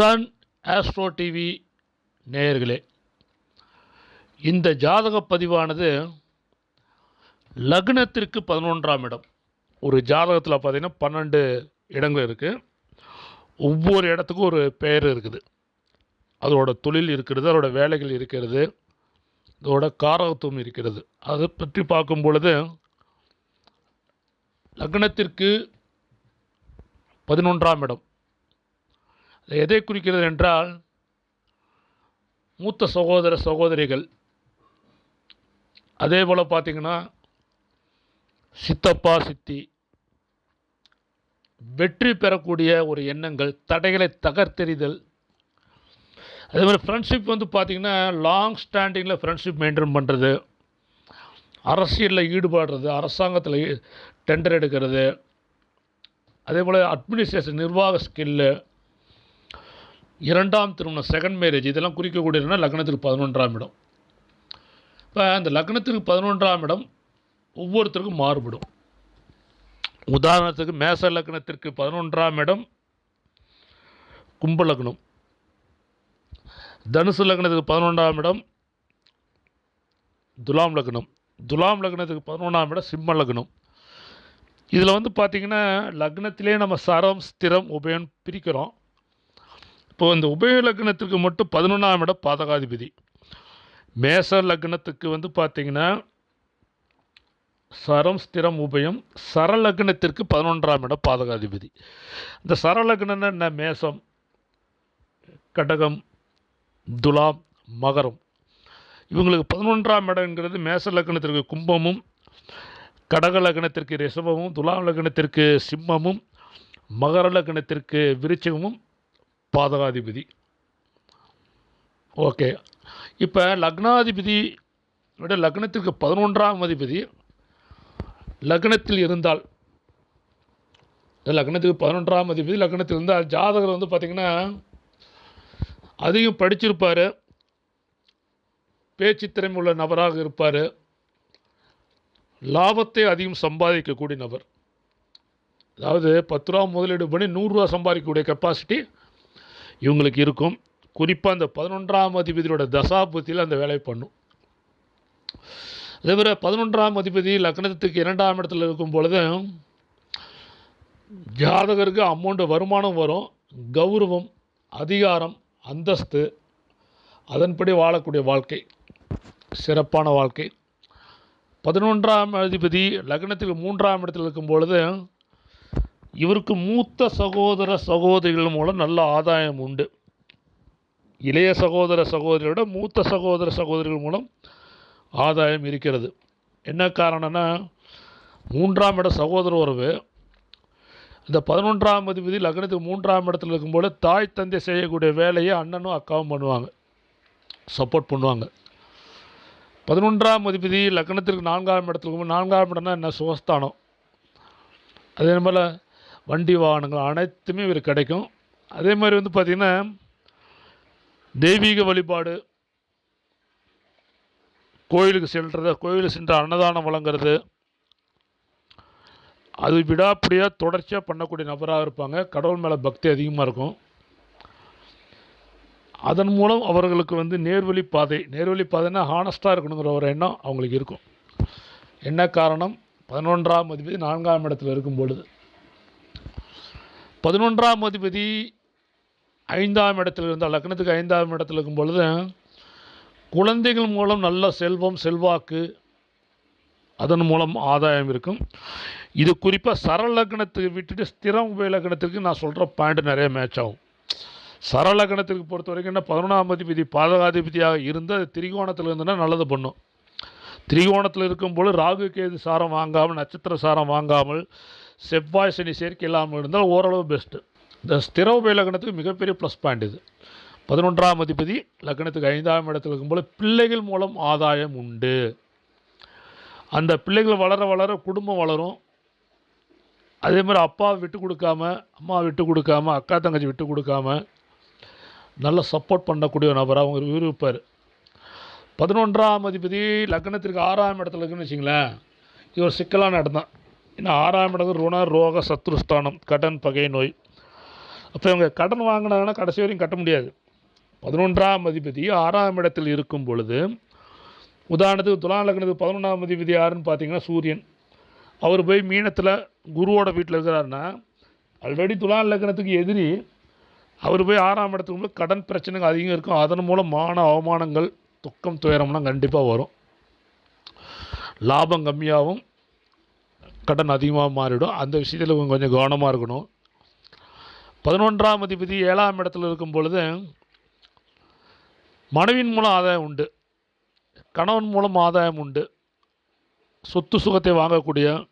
Sun astro TV நேயர்களே இந்த ஜாதக பதிவானது லக்னத்திற்கு பதினொன்றாம் இடம். ஒரு ஜாதகத்தில் பார்த்திங்கன்னா பன்னெண்டு இடங்கள் இருக்குது ஒவ்வொரு இடத்துக்கும் ஒரு பெயர் இருக்குது. அதோட தொழில் இருக்கிறது அதோட வேலைகள் இருக்கிறது அதோட காரகத்துவம் இருக்கிறது. அதை பற்றி பார்க்கும் பொழுது லக்னத்திற்கு பதினொன்றாம் இடம். எதை குறிக்கிறது என்றால் மூத்த சகோதர சகோதரிகள். அதே போல் பார்த்திங்கன்னா சித்தப்பா சித்தி. வெற்றி பெறக்கூடிய ஒரு எண்ணங்கள் தடைகளை தகர்த்தெறிதல். அதே மாதிரி ஃப்ரெண்ட்ஷிப் வந்து பார்த்திங்கன்னா லாங் ஸ்டாண்டிங்கில் ஃப்ரெண்ட்ஷிப் மெயின்டைன் பண்ணுறது அரசியலில் ஈடுபடுறது அரசாங்கத்தில் டெண்டர் எடுக்கிறது. அதே போல் அட்மினிஸ்ட்ரேஷன் நிர்வாக ஸ்கில்லு இரண்டாம் திருமணம் செகண்ட் மேரேஜ் இதெல்லாம் குறிக்கக்கூடியதுன்னா லக்னத்துக்கு பதினொன்றாம் இடம். இப்போ அந்த லக்னத்திற்கு பதினொன்றாம் இடம் ஒவ்வொருத்தருக்கும் மாறுபடும். உதாரணத்துக்கு மேச லக்னத்திற்கு பதினொன்றாம் இடம் கும்ப லக்னம். தனுசு லக்னத்துக்கு பதினொன்றாம் இடம் துலாம் லக்னம். துலாம் லக்னத்துக்கு பதினொன்றாம் இடம் சிம்ம லக்னம். இதில் வந்து பார்த்திங்கன்னா லக்னத்திலே நம்ம சரம் ஸ்திரம் உபயம் பிரிக்கிறோம். இப்போ இந்த உபய லக்னத்துக்கு மட்டும் பதினொன்றாம் இடம் பாதகாதிபதி. மேச லக்னத்துக்கு வந்து பார்த்திங்கன்னா சரம் ஸ்திரம் உபயம் சரலக்னத்திற்கு பதினொன்றாம் இடம் பாதகாதிபதி. இந்த சரலக்னம்னா என்ன? மேசம் கடகம் துலாம் மகரம். இவங்களுக்கு பதினொன்றாம் இடங்கிறது மேச லக்னத்திற்கு கும்பமும் கடக லக்னத்திற்கு ரிஷபமும் துலாம் லக்னத்திற்கு சிம்மமும் மகர லக்னத்திற்கு விருச்சகமும் பாதகாதிபதி. ஓகே. இப்போ லக்னாதிபதி விட லக்னத்திற்கு பதினொன்றாம் அதிபதி லக்னத்தில் இருந்தால் லக்னத்துக்கு பதினொன்றாம் அதிபதி லக்னத்தில் இருந்தால் ஜாதகர் வந்து பார்த்திங்கன்னா அதிகம் படிச்சிருப்பார். பேச்சு திறமை உள்ள நபராக இருப்பார். லாபத்தை அதிகம் சம்பாதிக்கக்கூடிய நபர். அதாவது பத்து ரூபா முதலீடு பண்ணி நூறுரூவா சம்பாதிக்கக்கூடிய கெப்பாசிட்டி இவங்களுக்கு இருக்கும். குறிப்பாக அந்த பதினொன்றாம் அதிபதியோட தசாபுத்தியில் அந்த வேலையை பண்ணும். அதே பதினொன்றாம் அதிபதி லக்னத்துக்கு இரண்டாம் இடத்துல இருக்கும் பொழுது ஜாதகருக்கு அமௌண்ட் வருமானம் வரும். கௌரவம் அதிகாரம் அந்தஸ்து அதன்படி வாழக்கூடிய வாழ்க்கை. சிறப்பான வாழ்க்கை. பதினொன்றாம் அதிபதி லக்னத்துக்கு மூன்றாம் இடத்தில் இருக்கும் பொழுது இவருக்கு மூத்த சகோதர சகோதரிகள் மூலம் நல்ல ஆதாயம் உண்டு. இளைய சகோதர சகோதரியோட மூத்த சகோதர சகோதரிகள் மூலம் ஆதாயம் இருக்கிறது. என்ன காரணம்னா மூன்றாம் இட சகோதர உறவு இந்த பதினொன்றாம் அதிபதி லக்னத்துக்கு மூன்றாம் இடத்துல இருக்கும்போது தாய் தந்தை செய்யக்கூடிய வேலையை அண்ணனும் அக்காவும் பண்ணுவாங்க. சப்போர்ட் பண்ணுவாங்க. பதினொன்றாம் அதிபதி லக்னத்திற்கு நான்காம் இடத்துல நான்காம் இடம்னா என்ன? சுகஸ்தானம். அதே போல் வண்டி வாகனங்கள் அனைத்துமே இவர் கிடைக்கும். அதே மாதிரி வந்து பார்த்திங்கன்னா தெய்வீக வழிபாடு கோயிலுக்கு செல்றது கோயிலுக்கு சென்று அன்னதானம் வழங்குறது. அது விடாப்பிடியாக தொடர்ச்சியாக பண்ணக்கூடிய நபராக இருப்பாங்க. கடவுள் மேலே பக்தி அதிகமாக இருக்கும். அதன் மூலம் அவர்களுக்கு வந்து நேர்வழி பாதை நேர்வழி பாதைன்னா ஹானஸ்ட்டாக இருக்கணுங்கிற ஒரு எண்ணம் அவங்களுக்கு இருக்கும். என்ன காரணம்? பதினொன்றாம் அதிபதி நான்காம் இடத்துல இருக்கும் பொழுது பதினொன்றாம் அதிபதி ஐந்தாம் இடத்தில் இருந்தால் லக்னத்துக்கு ஐந்தாம் இடத்துல இருக்கும் பொழுது குழந்தைகள் மூலம் நல்ல செல்வம் செல்வாக்கு அதன் மூலம் ஆதாயம் இருக்கும். இது குறிப்பாக சரலக்கணத்தை விட்டுட்டு ஸ்திரம் உபய லக்னத்திற்கு நான் சொல்கிற பாயிண்ட் நிறைய மேட்ச் ஆகும். சரலக்கணத்திற்கு பொறுத்த வரைக்கும் என்ன பதினொன்றாம் அதிபதி பாதகாதிபதியாக இருந்து அது திரிகோணத்தில் இருந்ததுன்னா நல்லது பண்ணும். திரிகோணத்தில் இருக்கும்போது ராகு கேது சாரம் வாங்காமல் நட்சத்திர சாரம் வாங்காமல் செவ்வாய் சனி சேர்க்கை இல்லாமல் இருந்தால் ஓரளவு பெஸ்ட்டு இந்த ஸ்திர உபய லக்னத்துக்கு மிகப்பெரிய ப்ளஸ் பாயிண்ட் இது. பதினொன்றாம் அதிபதி லக்னத்துக்கு ஐந்தாம் இடத்துல இருக்கும்போது பிள்ளைகள் மூலம் ஆதாயம் உண்டு. அந்த பிள்ளைகள் வளர வளர குடும்பம் வளரும். அதே மாதிரி அப்பா விட்டு கொடுக்காம அம்மா விட்டு கொடுக்காம அக்கா தங்கச்சி விட்டு கொடுக்காம நல்லா சப்போர்ட் பண்ணக்கூடிய நபராக அவங்க விரும்பிப்பார் பதினொன்றாம் அதிபதி லக்னத்திற்கு ஆறாம் இடத்துல இருக்குன்னு வச்சிங்களேன் இது ஒரு சிக்கலான இடம் தான். ஏன்னா ஆறாம் இடம் ருண ரோக சத்ருஸ்தானம் கடன் பகை நோய். அப்போ இவங்க கடன் வாங்கினாங்கன்னா கடைசி வரையும் கட்ட முடியாது. பதினொன்றாம் அதிபதி ஆறாம் இடத்தில் இருக்கும் பொழுது உதாரணத்துக்கு துலா லக்னத்துக்கு பதினொன்றாம் அதிபதி யாருன்னு பார்த்தீங்கன்னா சூரியன். அவர் போய் மீனத்தில் குருவோட வீட்டில் இருக்கிறாருன்னா ஆல்ரெடி துலா லக்னத்துக்கு எதிரி அவர் போய் ஆறாம் இடத்துக்கு கடன் பிரச்சனைகள் அதிகம் இருக்கும். அதன் மூலம் மான அவமானங்கள் துக்கம் துயரம்லாம் கண்டிப்பாக வரும். லாபம் கம்மியாகவும் கடன் அதிகமாக மாறிடும். அந்த விஷயத்தில் இவங்க கொஞ்சம் கவனமாக இருக்கணும். பதினொன்றாம் அதிபதி ஏழாம் இடத்துல இருக்கும் பொழுது மனைவியின் மூலம் ஆதாயம் உண்டு. கணவன் மூலம் ஆதாயம் உண்டு. சொத்து சுகத்தை வாங்கக்கூடிய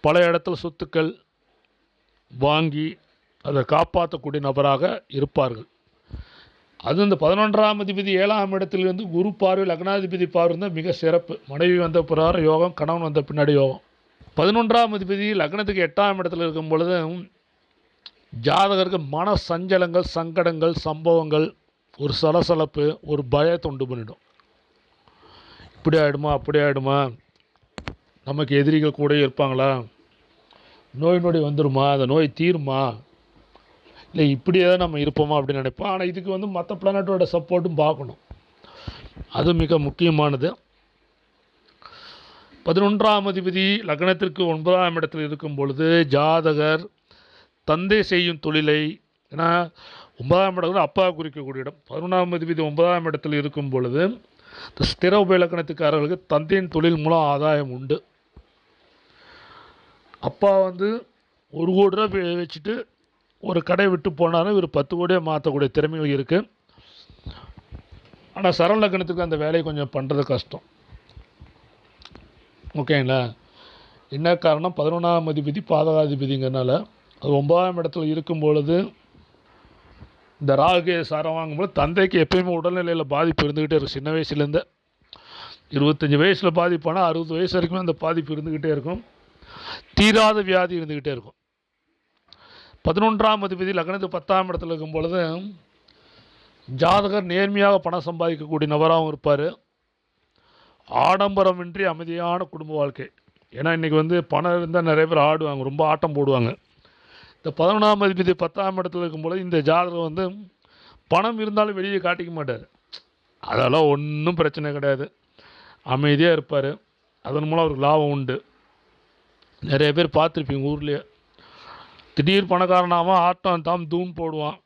பல இடத்துல சொத்துக்கள் வாங்கி அதை காப்பாற்றக்கூடிய நபராக இருப்பார்கள். அது இந்த பதினொன்றாம் அதிபதி ஏழாம் இடத்திலிருந்து குரு பார்வை லக்னாதிபதி பார்வை தான் மிக சிறப்பு. மனைவி வந்த பிரகாரம் யோகம் கணவன் வந்த பின்னாடி யோகம். பதினொன்றாம் அதிபதி லக்னத்துக்கு எட்டாம் இடத்துல இருக்கும் பொழுது ஜாதகருக்கு மன சஞ்சலங்கள் சங்கடங்கள் சம்பவங்கள் ஒரு சலசலப்பு ஒரு பயத்தை உண்டு பண்ணிடும். இப்படி ஆகிடுமா அப்படி ஆகிடுமா நமக்கு எதிரிகள் கூட இருப்பாங்களா? நோய் நொடி வந்துருமா? அந்த நோய் தீருமா? இல்லை இப்படியே தான் நம்ம இருப்போமா அப்படின்னு நினைப்போம். ஆனால் இதுக்கு வந்து மற்ற பிளானட்டோட சப்போர்ட்டும் பார்க்கணும். அது மிக முக்கியமானது. பதினொன்றாம் அதிபதி லக்னத்திற்கு ஒன்பதாம் இடத்தில் இருக்கும் பொழுது ஜாதகர் தந்தை செய்யும் தொழிலை ஏன்னா ஒன்பதாம் இடம் அப்பா குறிக்கக்கூடிய இடம். பதினொன்றாம் அதிபதி ஒன்பதாம் இடத்தில் இருக்கும் பொழுது இந்த ஸ்திர உபயலக்கணத்துக்காரர்களுக்கு தந்தையின் தொழில் மூலம் ஆதாயம் உண்டு. அப்பா வந்து ஒரு கோடி ரூபா வச்சுட்டு ஒரு கடை விட்டு போனாலும் இவர் பத்து கோடியாக மாற்றக்கூடிய திறமைகள் இருக்குது ஆனால் சரள லக்னத்துக்கு அந்த வேலையை கொஞ்சம் பண்ணுறது கஷ்டம். ஓகேங்களா என்ன காரணம்? பதினொன்றாம் அதிபதி பாதகாதிபதிங்கிறனால அது ஒன்பதாம் இடத்துல இருக்கும் பொழுது இந்த ராகு சாரம் வாங்கும்போது தந்தைக்கு எப்பயுமே உடல்நிலையில் பாதிப்பு இருந்துக்கிட்டே இருக்கும். சின்ன வயசுலேருந்து. இருபத்தஞ்சி வயசில் பாதிப்பானால் அறுபது வயசு வரைக்கும் அந்த பாதிப்பு இருந்துக்கிட்டே இருக்கும். தீராத வியாதி இருந்துக்கிட்டே இருக்கும். பதினொன்றாம் அதிபதி லக்னத்து பத்தாம் இடத்துல இருக்கும் பொழுது ஜாதகர் நேர்மையாக பணம் சம்பாதிக்கக்கூடிய நபராகவும் இருப்பார். ஆடம்பரமின்றி அமைதியான குடும்ப வாழ்க்கை. ஏன்னா இன்றைக்கி வந்து பணம் இருந்தால் நிறைய பேர் ஆடுவாங்க ரொம்ப ஆட்டம் போடுவாங்க. இந்த பதினொன்றாம் அதிபதி பத்தாம் இடத்துல இருக்கும்போது இந்த ஜாதகம் வந்து பணம் இருந்தாலும் வெளியே காட்டிக்க மாட்டார். அதெல்லாம் ஒன்றும் பிரச்சனை கிடையாது. அமைதியாக இருப்பார். அதன் மூலம் அவருக்கு லாபம் உண்டு. நிறைய பேர் பார்த்துருப்பீங்க ஊர்லேயே. திடீர் பணக்காரனாகவும் ஆட்டம் தாம் தூம் போடுவான்.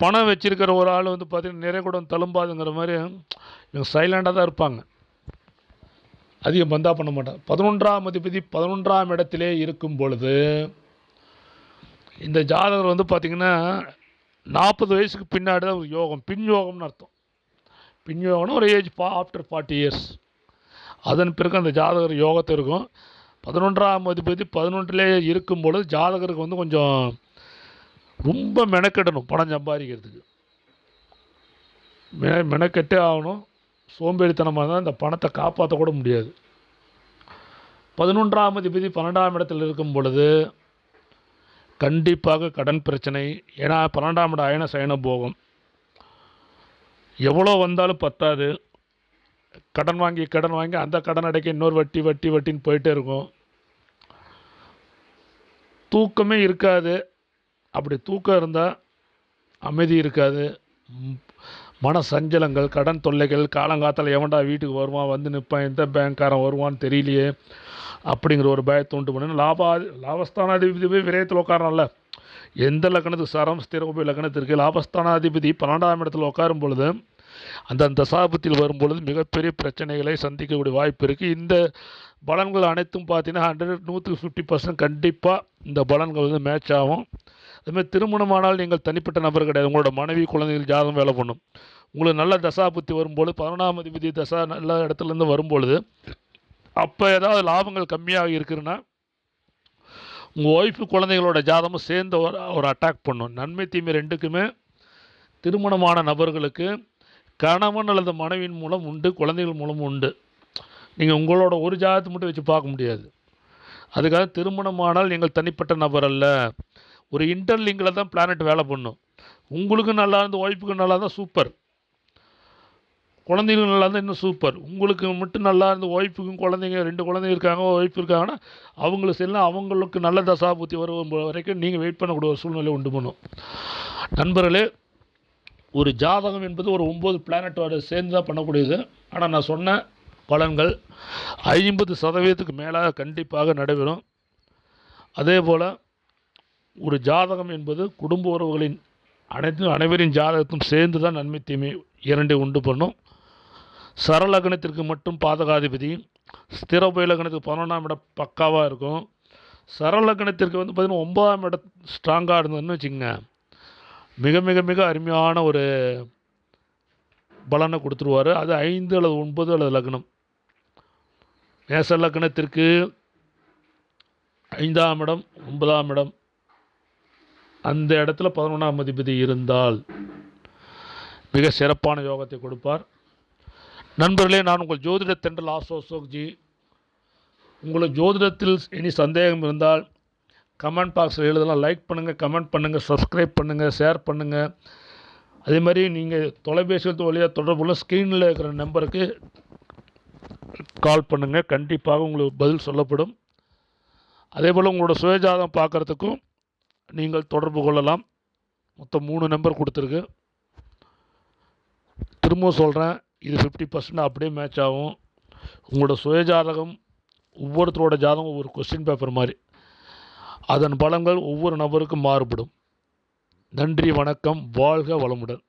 பணம் வச்சிருக்கிற ஒரு ஆள் வந்து பார்த்தீங்கன்னா நிறைய கூட தழும்பாதுங்கிற மாதிரி இவங்க சைலண்டாக தான் இருப்பாங்க. அதிகம் பந்தா பண்ண மாட்டாங்க பதினொன்றாம் அதிபதி பதினொன்றாம் இடத்திலே இருக்கும் பொழுது இந்த ஜாதகர் வந்து பார்த்திங்கன்னா நாற்பது வயசுக்கு பின்னாடி தான் ஒரு யோகம் பின் யோகம்னு அர்த்தம். பின் யோகம்னா ஒரு ஏஜ் பா ஆஃப்டர் ஃபார்ட்டி இயர்ஸ் அதன் பிறகு அந்த ஜாதகர் யோகத்தை இருக்கும். பதினொன்றாம் அதிபதி பதினொன்றிலே இருக்கும் பொழுது ஜாதகருக்கு வந்து கொஞ்சம் ரொம்ப மெனக்கெடணும் பணம் சம்பாதிக்கிறதுக்கு. மெ மெனக்கெட்டே ஆகணும். சோம்பேறித்தனமாக இருந்தால் இந்த பணத்தை காப்பாற்றக்கூட முடியாது. பதினொன்றாம் அதிபதி பன்னெண்டாம் இடத்தில் இருக்கும் பொழுது கண்டிப்பாக கடன் பிரச்சனை. ஏன்னா பன்னெண்டாம் இடம் அயன சயன போகும். எவ்வளோ வந்தாலும் பத்தாது. கடன் வாங்கி கடன் வாங்கி அந்த கடன் அடைக்க இன்னொரு வட்டி வட்டி வட்டின்னு போயிட்டே இருக்கும். தூக்கமே இருக்காது. அப்படி தூக்கம் இருந்தால் அமைதி இருக்காது. மன சஞ்சலங்கள் கடன் தொல்லைகள் காலங்காத்தால் எவன்டா வீட்டுக்கு வருவான் வந்து நிற்பான் எந்த பேங்க்காரன் வருவான்னு தெரியலையே அப்படிங்கிற ஒரு பயத்தை உண்டு பண்ணு. லாபா லாபஸ்தானாதிபதி போய் விரயத்தில் உட்காரம்ல எந்த லக்கணத்துக்கு சரம் ஸ்திரபோய் லக்கணத்திற்கு லாபஸ்தானாதிபதி பன்னெண்டாம் இடத்துல உட்காரும் பொழுது அந்த தசாபத்தில் வரும்பொழுது மிகப்பெரிய பிரச்சனைகளை சந்திக்கக்கூடிய வாய்ப்பு இருக்குது இந்த பலன்கள் அனைத்தும் பார்த்தீங்கன்னா ஹண்ட்ரட் நூற்றுக்கு ஃபிஃப்டி பர்சன்ட் கண்டிப்பாக இந்த பலன்கள் வந்து மேட்ச் ஆகும். அதுமாதிரி திருமணமானால் நீங்கள் தனிப்பட்ட நபர் கிடையாது. உங்களோட மனைவி குழந்தைகள் ஜாதகம் வேலை பண்ணும். உங்களுக்கு நல்ல தசா புத்தி வரும்பொழுது பதினொன்றாம் அதிபதி தசா நல்ல இடத்துலேருந்து வரும்பொழுது அப்போ ஏதாவது லாபங்கள் கம்மியாக இருக்குதுன்னா உங்கள் ஒய்ஃபு குழந்தைகளோட ஜாதகமும் சேர்ந்து ஒரு ஒரு அட்டாக் பண்ணும். நன்மை தீமை ரெண்டுக்குமே திருமணமான நபர்களுக்கு கணவன் அல்லது மனைவியின் மூலம் உண்டு குழந்தைகள் மூலம் உண்டு. நீங்கள் உங்களோட ஒரு ஜாதகத்தை மட்டும் வச்சு பார்க்க முடியாது. அதுக்காக திருமணமானால் நீங்கள் தனிப்பட்ட நபர் அல்ல. ஒரு இன்டர்லிங்கில் தான் பிளானட் வேலை பண்ணும். உங்களுக்கு நல்லா இருந்து ஒய்ஃபுக்கு நல்லா இருந்தால் சூப்பர் குழந்தைகளும் நல்லா இருந்தால் இன்னும் சூப்பர் உங்களுக்கு மட்டும் நல்லா இருந்து ஒய்ஃபுக்கும் குழந்தைங்க ரெண்டு குழந்தைங்க இருக்காங்க ஒய்ஃப் இருக்காங்கன்னா அவங்களுக்கு செல்லாம் அவங்களுக்கு நல்ல தசாபுத்தி வரும் வரைக்கும் நீங்கள் வெயிட் பண்ணக்கூடிய ஒரு சூழ்நிலை உண்டு பண்ணும். நண்பர்களே ஒரு ஜாதகம் என்பது ஒரு ஒம்பது பிளானட்டோட சேர்ந்து தான் பண்ணக்கூடியது. ஆனால் நான் சொன்ன பலன்கள் ஐம்பது சதவீதத்துக்கு மேலாக கண்டிப்பாக நடைபெறும். அதே போல் ஒரு ஜாதகம் என்பது குடும்ப உறவுகளின் அனைத்து அனைவரின் ஜாதகத்தும் சேர்ந்து தான் நன்மை தீமை இரண்டை உண்டு பண்ணும். சரலக்னத்திற்கு மட்டும் பாதகாதிபதி ஸ்திர உபயலக்னத்துக்கு பதினொன்றாம் இடம் பக்காவாக இருக்கும். சரலக்னத்திற்கு வந்து பார்த்திங்கன்னா ஒன்பதாம் இடம் ஸ்ட்ராங்காக இருந்ததுன்னு வச்சுக்கோங்க. மிக மிக மிக அருமையான ஒரு பலனை கொடுத்துருவார். அது ஐந்து அல்லது ஒன்பது அல்லது லக்னம். நேச லக்னத்திற்கு ஐந்தாம் இடம் ஒன்பதாம் இடம். அந்த இடத்துல பதினொன்றாம் அதிபதி இருந்தால் மிக சிறப்பான யோகத்தை கொடுப்பார். நண்பர்களே நான் உங்கள் ஜோதிட தென்றல் ஆசோ அசோக்ஜி உங்களுக்கு ஜோதிடத்தில் இனி சந்தேகம் இருந்தால் கமெண்ட் பாக்ஸில் எழுதலாம். லைக் பண்ணுங்கள் கமெண்ட் பண்ணுங்கள் சப்ஸ்கிரைப் பண்ணுங்கள் ஷேர் பண்ணுங்கள் அதே மாதிரி நீங்கள் தொலைபேசியில் வழியாக தொடர்புள்ள ஸ்க்ரீனில் இருக்கிற நம்பருக்கு கால் பண்ணுங்கள் கண்டிப்பாக உங்களுக்கு பதில் சொல்லப்படும். அதே போல் உங்களோட சுயஜாதம் பார்க்குறதுக்கும் நீங்கள் தொடர்பு கொள்ளலாம். மொத்தம் மூணு நம்பர் கொடுத்துருக்கு. திரும்ப சொல்கிறேன் இது ஃபிஃப்டி பர்சன்ட் அப்படியே மேட்ச் ஆகும். உங்களோட சுயஜாதகம் ஒவ்வொருத்தரோட ஜாதகம் ஒவ்வொரு கொஸ்டின் பேப்பர் மாதிரி. அதன் பலன்கள் ஒவ்வொரு நபருக்கும் மாறுபடும். நன்றி வணக்கம் வாழ்க வளமுடன்.